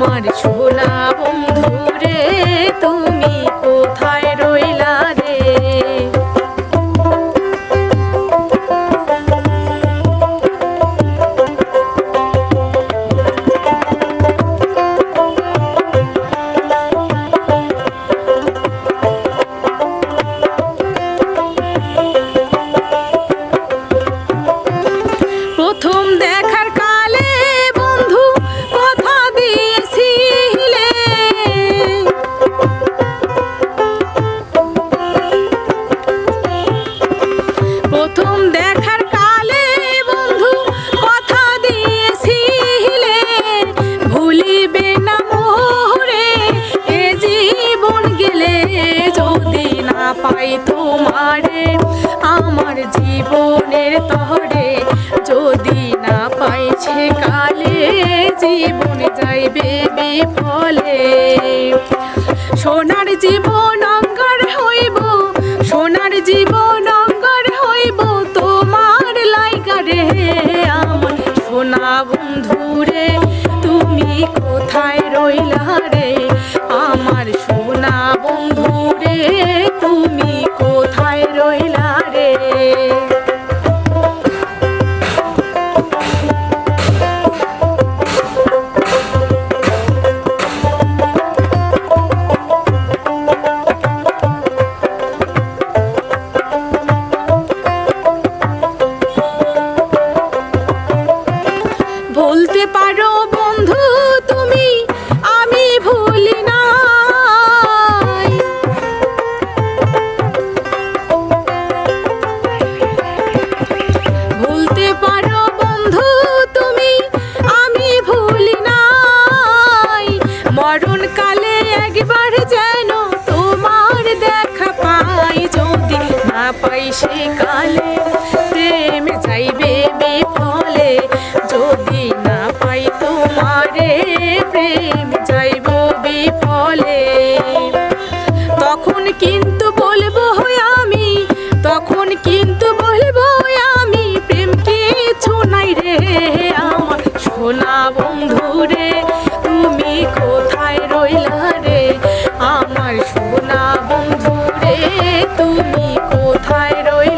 আমার ছোলা বন্ধু রে তুমি কোথায় পাই তোমারে, আমার জীবনের তহরে যদি না পাই সে কালে জীবন যাইবে বিফলে সোনার জীবন অঙ্গার হইব, সোনার জীবন অঙ্গার হইব, তোমার লাইগা রে আমার। সোনা বন্ধু রে তুমি কোথায় রইলা রে? পাই কালে, প্রেম যাইবে বিফলে। যদি না পাই তোমারে, প্রেম বিফলে। তখন কিন্তু বলব আমি, তখন কিন্তু বলব আমি, প্রেম কিছু নাই রে আমার। সোনা বন্ধু রে তুমি কোথায় রইলা?